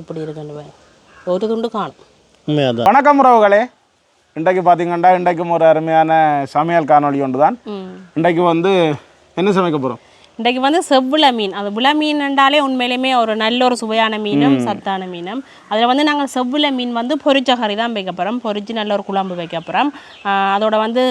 எப்படி இருக்குன்னு. ஒரு துண்டு காணும். வணக்கம் உறவுகளே. இன்றைக்கு பார்த்தீங்கன்னா இன்றைக்கும் ஒரு அருமையான சமையல் காணொளி ஒன்று தான் ம். இன்றைக்கு வந்து என்ன சமைக்க போகிறோம் இன்றைக்கு வந்து செவ்விள மீன். அது விள மீன்ன்றாலே உண்மையிலுமே ஒரு நல்ல ஒரு சுவையான மீனும் சத்தான மீனும். அதில் வந்து நாங்கள் செவ்விள மீன் வந்து பொரிச்ச கறி தான் வைக்க போகிறோம் பொரிச்சு நல்ல ஒரு குழம்பு வைக்க போகிறோம் அதோட வந்து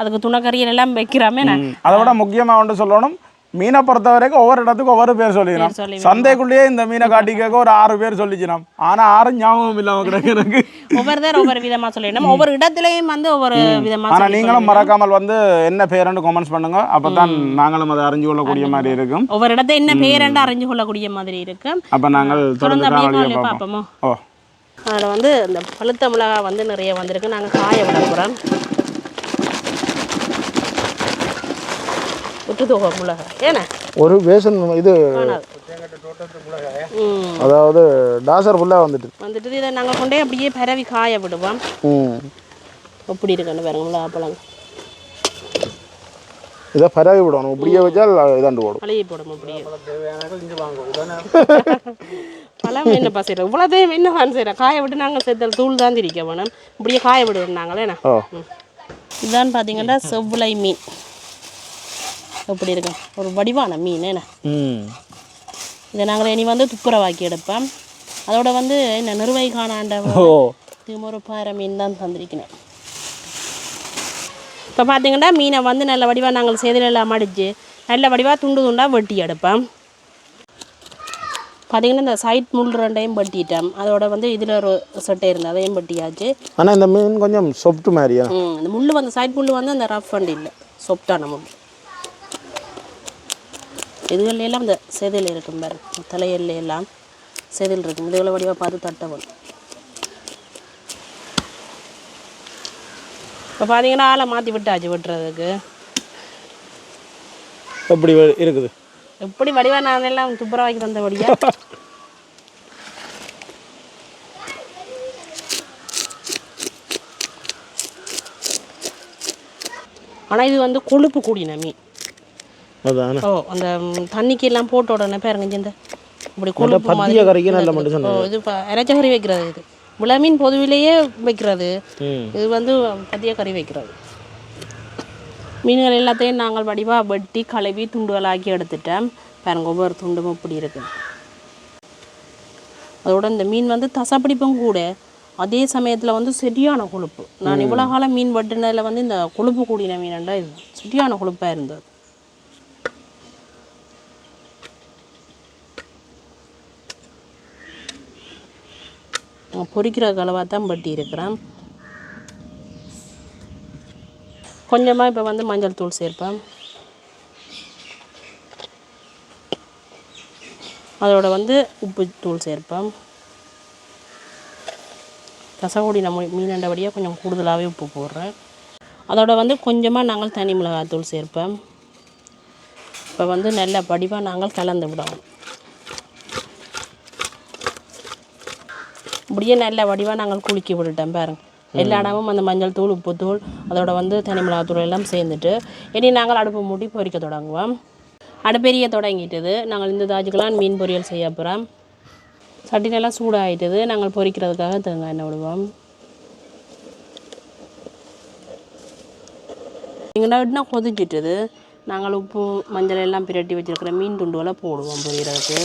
அதுக்கு துணைக்கறிகள் எல்லாம் வைக்கிறோமே நான் அதை விட முக்கியமாக ஒன்று சொல்லணும். மீனை பொறுத்த வரைக்கும் ஒவ்வொரு இடத்துக்கும் ஒவ்வொரு பேர் சொல்லிக்கணும். சந்தைக்குள்ளேயே இந்த மீனை காட்டி கேட்க ஒரு ஆறு பேர் சொல்லிச்சினோம் ஆனால் ஆறும் ஞாபகம் இல்லாமல் கிடக்கு எனக்கு. ஒவ்வொருத்தர் ஒவ்வொரு விதமாக சொல்லிடணும். ஒவ்வொரு இடத்துலையும் வந்து ஒவ்வொரு விதமாக ஆனால் நீங்களும் மறக்காமல் வந்து என்ன பேருன்னு கமெண்ட்ஸ் பண்ணுங்க. அப்போ தான் நாங்களும் அதை அறிஞ்சு கொள்ளக்கூடிய மாதிரி இருக்கும். ஒவ்வொரு இடத்த என்ன பேரென்று அறிஞ்சு கொள்ளக்கூடிய மாதிரி இருக்கு. அப்போ நாங்கள் தொடர்ந்து பார்ப்போமோ. ஓ. அதில் வந்து இந்த பழுத்த மிளகா வந்து நிறைய வந்திருக்கு. நாங்கள் காய விட போகிறோம் விட்டு தூக்க மிளகா. ஏண்ணே ஒரு பேசன் இது அதாவது டாசர் ஃபுல்லாக வந்துட்டு. வந்துட்டு இதை நாங்கள் கொண்டே அப்படியே பரவி காய விடுவோம். ம். எப்படி இருக்குன்னு பாருங்க மிளகா பழங்க இதை பரவி விடணும். இப்படியே வச்சால் இதாண்டு போடும் பழைய போடும் அப்படியே. பழம் என்ன பசையில இவ்வளோதையும் என்ன தான் செய்கிறோம் காய விட்டு நாங்கள் செத்தல் தூள் தான் திரிக்க வேணும். இப்படியே காய விடுவோம் நாங்களே ஓ இதான் பார்த்தீங்கன்னா செவ்விளை மீன். எப்படி இருக்கு. ஒரு வடிவான மீன் என்ன? இதை நாங்கள் இனி வந்து துப்புரவாக்கி எடுப்போம். அதோட வந்து என்ன நிறுவை காணாண்ட திமுறு பாறை மீன் தான் தந்திருக்கிறேன் இப்போ பார்த்தீங்கன்னா மீனை வந்து நல்ல வடிவாக நாங்கள் சேதிலெல்லாம் மடித்து நல்ல வடிவாக துண்டு துண்டாக வெட்டி எடுப்போம். பார்த்தீங்கன்னா இந்த சைட் முள் ரெண்டையும் வெட்டிட்டோம். அதோட வந்து இதில் ஒரு சொட்டை இருந்தது அதையும் வெட்டியாச்சு. ஆனால் இந்த மீன் கொஞ்சம் சொப்ட் மாதிரியா? ம் இந்த முள் வந்து சைட் முள் வந்து அந்த ரஃப் அண்ட் இல்லை. சொப்டான முள் இதுகளில் எல்லாம் இந்த செதில் இருக்கும் பாரு தலையில எல்லாம் செதில் இருக்கும் இதுகளை வடிவாக பார்த்து தட்டவன் இப்போ பார்த்தீங்கன்னா ஆளை மாற்றி விட்டாச்சு வெட்டுறதுக்கு. எப்படி இருக்குது? எப்படி வடிவா நான் எல்லாம் துப்புரவாக்கி தந்தபடியா ஆனால் இது வந்து கொழுப்பு கூடின மீன். அதானே? ஓ அந்த தண்ணிக்கு எல்லாம் போட்ட உடனே பாருங்க இந்த இப்படி கொழுப்பு மாதிரி கறிக்கு நல்ல மட்டும் ஓ சொன்னது இது இறைச்ச கறி வைக்கிறது இது. மீன் பொதுவிலேயே வைக்கிறது. இது வந்து பத்திய கறி வைக்கிறது. மீன்கள் எல்லாத்தையும் நாங்கள் வடிவாக வெட்டி கழுவி துண்டுகளாக்கி எடுத்துட்டோம் பாருங்க ஒவ்வொரு துண்டும் இப்படி இருக்கு. அதோட இந்த மீன் வந்து தசப்பிடிப்பும் கூட. அதே சமயத்தில் வந்து சரியான கொழுப்பு. நான் இவ்வளோ காலம் மீன் வெட்டினதில் வந்து இந்த கொழுப்பு கூடின மீனண்டா இது. சரியான கொழுப்பாக இருந்தது. பொறிக்கிற பொரிக்கிற கலவாக தான் பட்டி இருக்கிறேன். கொஞ்சமாக இப்போ வந்து மஞ்சள் தூள் சேர்ப்பேன். அதோட வந்து உப்பு தூள் சேர்ப்பேன். ரசகுடி நம்ம மீனண்டபடியாக கொஞ்சம் கூடுதலாகவே உப்பு போடுறேன். அதோட வந்து கொஞ்சமாக நாங்கள் தனி மிளகாத்தூள் சேர்ப்பேன். இப்போ வந்து நல்ல படிவாக நாங்கள் கலந்து விடுவோம் இப்படியே நல்ல வடிவாக நாங்கள் குலுக்கி விட்டுட்டோம் பாருங்க. எல்லா இடமும் அந்த மஞ்சள் தூள் உப்புத்தூள் அதோட வந்து தனி மிளகாத்தூள் எல்லாம் சேர்ந்துட்டு இனி நாங்கள் அடுப்பு மூடி பொரிக்க தொடங்குவோம். அடுப்பெரிய தொடங்கிட்டது. நாங்கள் இந்த தாஜுக்கெல்லாம் மீன் பொரியல் செய்ய போகிறோம் சட்டி நல்லா சூடாகிட்டது நாங்கள் பொரிக்கிறதுக்காக தேங்காய் எண்ணெய் விடுவோம். எங்கன்னா விட்டுனா கொதிச்சிட்டுது. நாங்கள் உப்பு மஞ்சள் எல்லாம் பிரட்டி வச்சிருக்கிற மீன் துண்டுகளை போடுவோம் பொரியறதுக்கு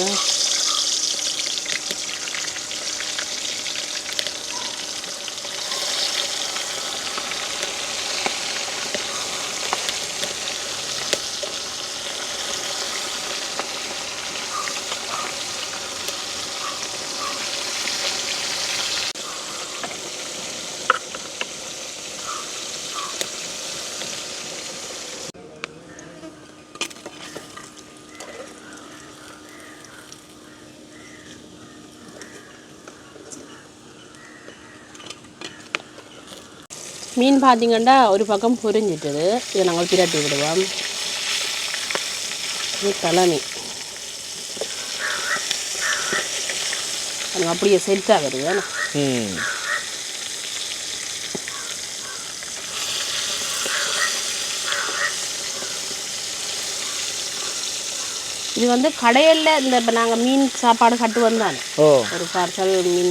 மீன் பார்த்திங்கன்னா ஒரு பக்கம் பொரிஞ்சிட்டது இதை நாங்கள் பிரட்டி விடுவோம் இது அப்படியே செட்டாக வருது ம் இது வந்து கடையில் இந்த இப்போ நாங்கள் மீன் சாப்பாடு கட்டு வந்தானே. ஓ. ஒரு பார்சல் மீன்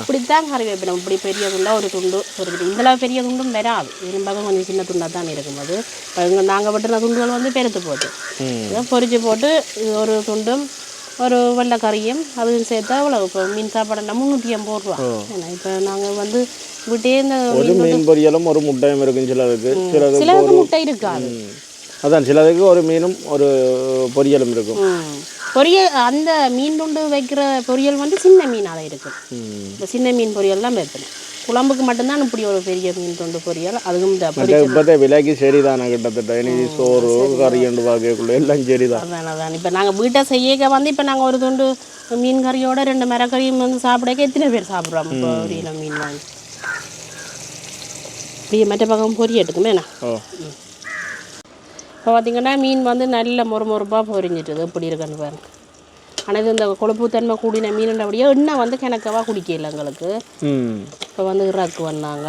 இப்படித்தான் கறி வைப்போம். இப்படி பெரிய துண்டா ஒரு துண்டு பொரிச்சு இதில் பெரிய துண்டும் வராது. பக்கம் கொஞ்சம் சின்ன துண்டாக தான் இருக்கும் அது. இப்போ இங்கே நாங்கள் வெட்டின துண்டுகள் வந்து பெருத்து போட்டு இதை பொரிச்சு போட்டு இது ஒரு துண்டும் ஒரு வெள்ளைக்கறியும் அதுவும் சேர்த்தா அவ்வளோ இப்போ மீன் சாப்பாடுனா முந்நூற்றி ஐம்பது ரூபா. ஏன்னா இப்போ நாங்கள் வந்து விட்டே இந்த ஒரு மீன் பொரியலும் ஒரு முட்டையும் இருக்கும் சிலருக்கு. சிலருக்கு முட்டை இருக்காது. அதான் சிலருக்கு ஒரு மீனும் ஒரு பொரியலும் இருக்கும். பொரியல் அந்த மீன் துண்டு வைக்கிற பொரியல் வந்து சின்ன மீனாக இருக்கும். சின்ன மீன் பொரியல் தான் வைப்பேன். குழம்புக்கு மட்டும்தான் இப்படி ஒரு பெரிய மீன் துண்டு பொரியல் அதுவும் இப்போதே விலைக்கு சரிதானே கிட்டத்தட்ட. இனி சோறு கறி என்று பார்க்கக்குள்ள எல்லாம் சரிதான். அதான் அதான். இப்போ நாங்கள் வீட்டை செய்யக்க வந்து இப்போ நாங்கள் ஒரு துண்டு மீன் கறியோட ரெண்டு மரக்கறியும் வந்து சாப்பிடக்க எத்தனை பேர் சாப்பிட்றோம்? இப்போ ஒரு கிலோ மீன் வாங்கி. இப்படியே மற்ற பக்கம் பொரியட்டுக்குமே என்ன? ஓ. இப்போ பார்த்தீங்கன்னா மீன் வந்து நல்ல மொறுமொறுப்பாக பொரிஞ்சிட்டுது எப்படி இருக்குன்னு பாருங்க. ஆனால் இது இந்த கொழுப்புத்தன்மை கூடின மீனுன்றபடியே எண்ணெய் வந்து கிணக்கவாக குடிக்கல எங்களுக்கு. இப்போ வந்து இறாக்கு வந்தாங்க.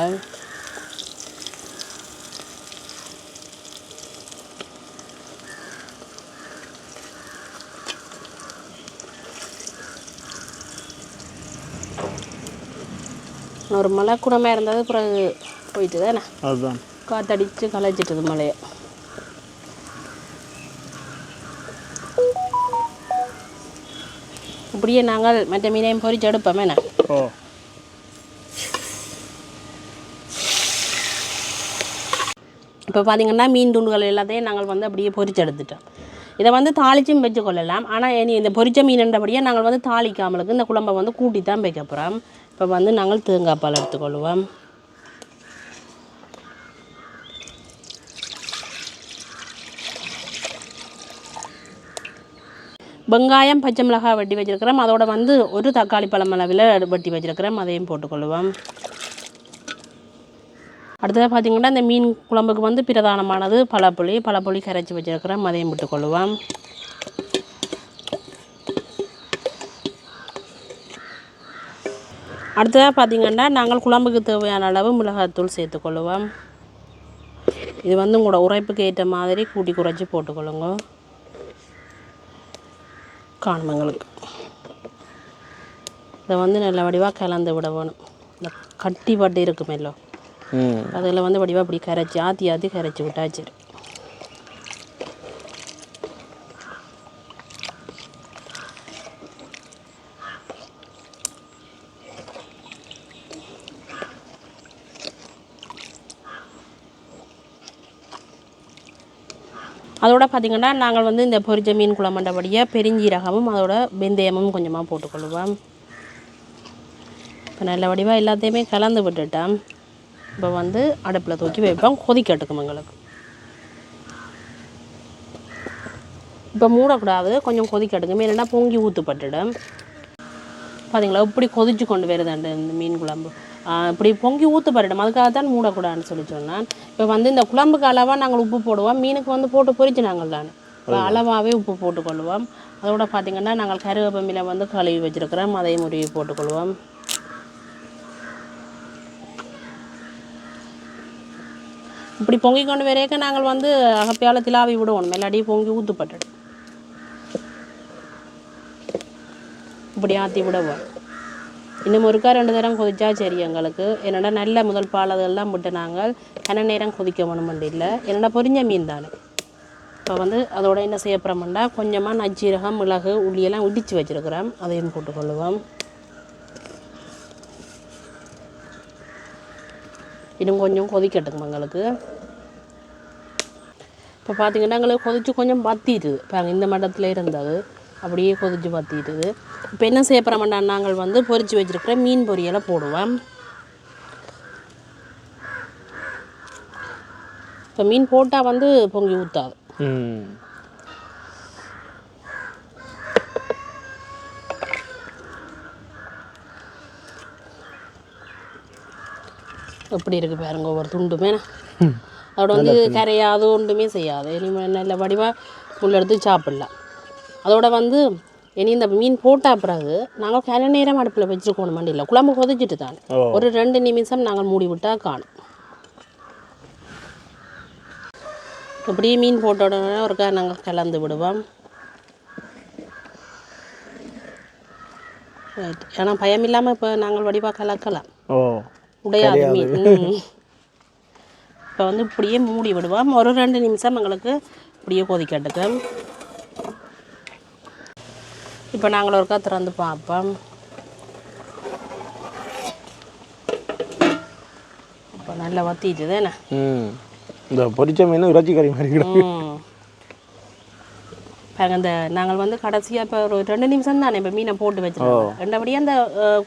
ஒரு மழை குணமாக இருந்தது பிறகு போயிட்டு தானே அதுதான். காத்தடிச்சு களைச்சிட்டுது மழையை இப்படியே நாங்கள் மற்ற மீனையும் பொரிச்சு எடுப்போமே என்ன? ஓ. இப்போ பார்த்தீங்கன்னா மீன் துண்டுகள் எல்லாத்தையும் நாங்கள் வந்து அப்படியே பொரிச்சு எடுத்துட்டோம். இதை வந்து தாளிச்சும் வச்சு கொள்ளலாம். ஆனால் இனி இந்த பொரிச்ச மீன்ன்றபடியே நாங்கள் வந்து தாளிக்காமலுக்கு இந்த குழம்பை வந்து கூட்டி தான் வைக்க போகிறோம் இப்போ வந்து நாங்கள் தேங்காய் பால் எடுத்துக்கொள்வோம் வெங்காயம் பச்சை மிளகாய் வெட்டி வச்சுருக்கிறோம். அதோட வந்து ஒரு தக்காளி பழம் அளவில் வெட்டி வச்சுருக்கிறோம். அதையும் போட்டுக்கொள்வோம் அடுத்ததாக பார்த்தீங்கன்னா இந்த மீன் குழம்புக்கு வந்து பிரதானமானது பழப்புளி. பழப்புளி கரைச்சி வச்சுருக்கிறோம். அதையும் விட்டுக்கொள்வோம் அடுத்ததாக பார்த்தீங்கன்னா நாங்கள் குழம்புக்கு தேவையான அளவு மிளகாய்த்தூள் சேர்த்துக்கொள்வோம் இது வந்து உங்களோட உரைப்புக்கு ஏற்ற மாதிரி கூட்டி குறைச்சி போட்டுக்கொள்ளுங்க காணுமங்களுக்கு. இதை வந்து நல்ல வடிவாக கலந்து விட வேணும். இந்த கட்டி பட்டு இருக்குமேலோ. ம். அதில் வந்து வடிவாக அப்படி கரைச்சி ஆற்றி ஆற்றி கரைச்சி விட்டா அதோட பார்த்திங்கன்னா நாங்கள் வந்து இந்த பொரிச்ச மீன் குழம்பண்டபடியாக பெருஞ்சீரகமும் அதோட வெந்தயமும் கொஞ்சமாக போட்டுக்கொள்வோம். இப்போ நல்ல வடிவாக எல்லாத்தையுமே கலந்து விட்டுட்டேன் இப்போ வந்து அடுப்பில் தூக்கி வைப்போம். கொதிக்கட்டுக்கும் எங்களுக்கு. இப்போ மூடக்கூடாது. கொஞ்சம் கொதிக்கட்டுக்கும். என்னென்னா பொங்கி ஊற்றுப்பட்டுடும் பார்த்தீங்களா இப்படி கொதிச்சு கொண்டு வருதுண்டு இந்த மீன் குழம்பு. இப்படி பொங்கி ஊற்றுப்பட்டுடும் அதுக்காக தான் மூடக்கூடாதுன்னு சொல்லி சொன்னான். இப்போ வந்து இந்த குழம்புக்கு அளவாக நாங்கள் உப்பு போடுவோம். மீனுக்கு வந்து போட்டு பொரிச்சு நாங்கள் தான். அளவாகவே உப்பு போட்டுக்கொள்வோம். அதோட பார்த்தீங்கன்னா நாங்கள் கருவேப்பமில வந்து கழுவி வச்சிருக்கிறோம். அதையும் முருகி போட்டுக்கொள்வோம். இப்படி பொங்கி கொண்டு வரையக்க நாங்கள் வந்து அகப்பியால் திலாவி விடுவோம். மெல்லாடியே பொங்கி ஊற்றுப்பட்டுடும் இப்படி ஆற்றி விடுவோம். இன்னும் ஒருக்கா ரெண்டு தரம் கொதிச்சா சரி எங்களுக்கு. என்னடா நல்ல முதல் பால் அதெல்லாம் விட்டு நாங்கள் கன நேரம் கொதிக்க வேணுமெண்டு இல்லை என்னடா பொரிஞ்ச மீன் தானே இப்போ வந்து அதோட என்ன செய்ய போகிறோம்னா கொஞ்சமாக நச்சீரகம் மிளகு உள்ளியெல்லாம் இடித்து வச்சுருக்கிறோம். அதையும் போட்டுக்கொள்ளுவோம் இன்னும் கொஞ்சம் கொதிக்கட்டுங்க எங்களுக்கு. இப்போ பார்த்தீங்கன்னா எங்களுக்கு கொதித்து கொஞ்சம் வத்திடுது இப்போ இந்த மட்டத்தில் இருந்தது. அப்படியே கொதிச்சு பத்திட்டுது. இப்போ என்ன செய்ய போகிறோம்னா நாங்கள் வந்து பொரிச்சு வச்சிருக்கிற மீன் பொரியலை போடுவோம். இப்போ மீன் போட்டால் வந்து பொங்கி ஊற்றாது எப்படி இருக்குது பாருங்க ஒவ்வொரு துண்டுமே. அதோட வந்து கரையாது ஒன்றுமே செய்யாது. இனிமேல் நல்ல வடிவாக எடுத்து சாப்பிடலாம். அதோட வந்து இனி இந்த மீன் போட்ட பிறகு நாங்கள் கல நேரம் அடுப்பில் வச்சுருக்கோம் மண்டியில். குழம்பு கொதிச்சுட்டு தான். ஒரு ரெண்டு நிமிஷம் நாங்கள் மூடி விட்டால் காணும். இப்படியே மீன் போட்ட உடனே ஒருக்கா நாங்கள் கலந்து விடுவோம். ஏன்னா பயம் இல்லாமல் இப்போ நாங்கள் வடிவாக கலக்கலாம். உடையாது மீன். இப்போ வந்து இப்படியே மூடி விடுவோம். ஒரு ரெண்டு நிமிஷம் எங்களுக்கு இப்படியே கொதிக்கட்டுக்கு இப்போ நாங்கள் ஒருக்கா திறந்து பார்ப்போம் இப்போ நல்லா வத்திட்டுது என்ன? இந்த பொரிச்ச மீன் இறைச்சி கறி மாதிரி. பாருங்க இந்த நாங்கள் வந்து கடைசியாக இப்போ ஒரு ரெண்டு நிமிஷம் தானே இப்போ மீனை போட்டு வச்சிருக்கோம். ரெண்டபடியே அந்த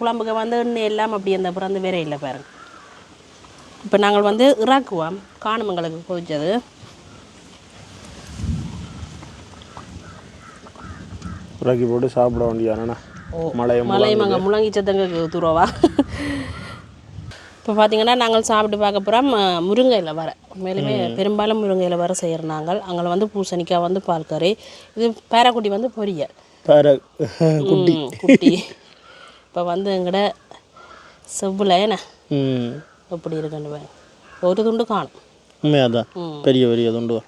குழம்புக்கு வந்து எண்ணெய் எல்லாம் அப்படி அந்த பிறந்து வேற இல்லை பாருங்க. இப்போ நாங்கள் வந்து இறாக்குவோம். காணும் எங்களுக்கு கொதிச்சது இறக்கி போட்டு சாப்பிட வேண்டியானா மழையை மலையும் அங்கே முழங்கி சத்தங்க தூரவா. இப்போ பார்த்தீங்கன்னா நாங்கள் சாப்பிட்டு பார்க்க போகிறோம் முருங்கையில் வர மேலுமே பெரும்பாலும் முருங்கையில் வர செய்கிற நாங்கள். அங்கே வந்து பூசணிக்காய் வந்து பால் கறி இது பேரக்குட்டி வந்து பொரியல். வேற குட்டி. குட்டி. இப்போ வந்து எங்கட செவ்வில் என்ன? எப்படி இருக்குன்னு. ஒரு துண்டு காணும். உண்மையாக தான் பெரிய பெரிய துண்டு.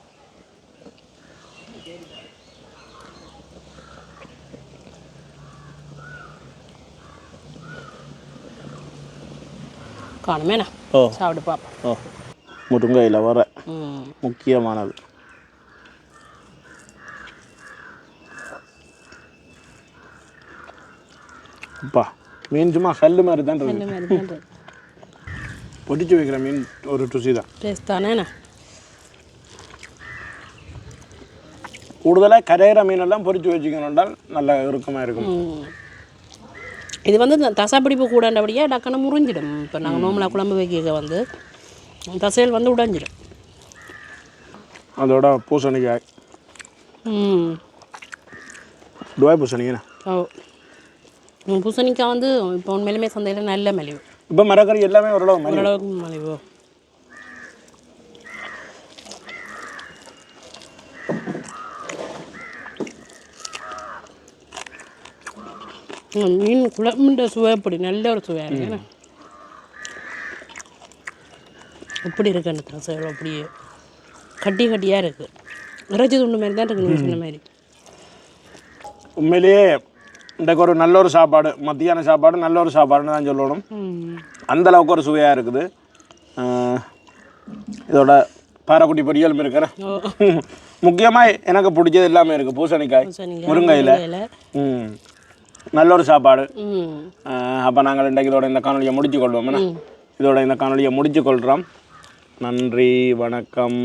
காணுமே என்ன ஓ. சாப்பிட்டு பார்ப்போம் ஓ. முருங்கையில் வர முக்கியமானது. அப்பா மீன் சும்மா கல் மாதிரி தான் இருக்கு பொடிச்சு வைக்கிற மீன் ஒரு ருசி தான். டேஸ்ட் தானே என்ன கூடுதலாக கரையிற மீனெல்லாம் பொரிச்சு வச்சுக்கணுன்றால் நல்லா இறுக்கமாக இருக்கும். இது வந்து இந்த தசைப்பிடிப்பு கூடண்டபடியே டக்குன்னு முறிஞ்சிடும். இப்போ நாங்கள் நோமலா குழம்பு வைக்க வந்து தசைகள் வந்து உடைஞ்சிடும். அதோட பூசணிக்காய். ம். துவாய் பூசணிக்கண்ணா ஓ. பூசணிக்காய் வந்து இப்போ உண்மையிலுமே சந்தையில் நல்ல மலிவு. இப்போ மரக்கறி எல்லாமே ஓரளவு மலிவு. ஓரளவுக்கு மலிவு. மீன் குழம்புன்ற சுவை அப்படி நல்ல ஒரு சுவையாக இருக்கு? எப்படி இருக்கு அந்த தசை அப்படியே கட்டி கட்டியாக இருக்குது இறைச்சி துண்டு மாதிரி தான் இருக்கு நீங்கள் சொன்ன மாதிரி. உண்மையிலேயே இன்றைக்கு ஒரு நல்ல ஒரு சாப்பாடு மத்தியான சாப்பாடு நல்ல ஒரு சாப்பாடுன்னு தான் சொல்லணும். அந்த அளவுக்கு ஒரு சுவையாக இருக்குது. இதோட பாறைக்குட்டி பொரியலும் இருக்கிறேன் முக்கியமாக எனக்கு பிடிச்சது எல்லாமே இருக்குது பூசணிக்காய் முருங்கையில். முருங்கையில. ம். நல்ல ஒரு சாப்பாடு அப்போ நாங்கள் இன்றைக்கு இதோட இந்த காணொலியை முடிச்சு கொள்வோம்? இதோட இந்த காணொலியை முடிச்சு கொள்கிறோம் நன்றி வணக்கம்.